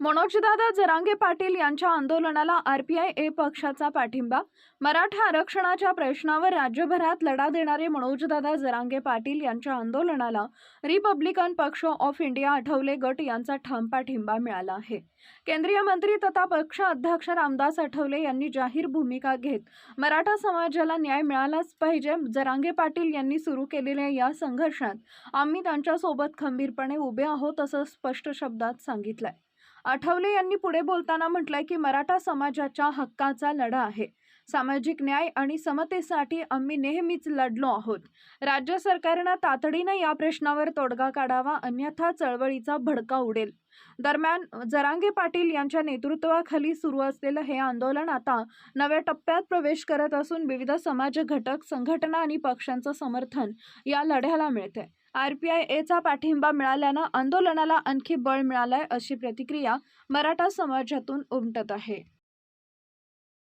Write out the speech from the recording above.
मनोजदादा जरांगे पाटील यांच्या आंदोलनाला आरपीआय ए पक्षाचा पाठिंबा. मराठा आरक्षणाच्या प्रश्नावर राज्यभरात लढा देणारे मनोजदादा जरांगे पाटील यांच्या आंदोलनाला रिपब्लिकन पक्ष ऑफ इंडिया आठवले गट यांचा ठाम पाठिंबा मिळाला आहे. केंद्रीय मंत्री तथा पक्ष अध्यक्ष रामदास आठवले यांनी जाहीर भूमिका घेत मराठा समाजाला न्याय मिळालाच पाहिजे जरांगे पाटील यांनी सुरू केलेल्या या संघर्षात आम्ही त्यांच्यासोबत खंबीरपणे उभे आहोत असं स्पष्ट शब्दात सांगितलंय. आठवले यांनी पुढे बोलताना म्हटलंय की मराठा समाजाच्या हक्काचा लढा आहे. सामाजिक न्याय आणि समतेसाठी आम्ही नेहमीच लढलो आहोत. राज्य सरकारनं तातडीनं या प्रश्नावर तोडगा काढावा अन्यथा चळवळीचा भडका उडेल. दरम्यान जरांगे पाटील यांच्या नेतृत्वाखाली सुरू असलेलं हे आंदोलन आता नव्या टप्प्यात प्रवेश करत असून विविध समाज घटक संघटना आणि पक्षांचं समर्थन या लढ्याला मिळते आरपीआय एचा पाठिंबा मिळाल्यानं आंदोलनाला आणखी बळ मिळालंय अशी प्रतिक्रिया मराठा समाजातून उमटत आहे.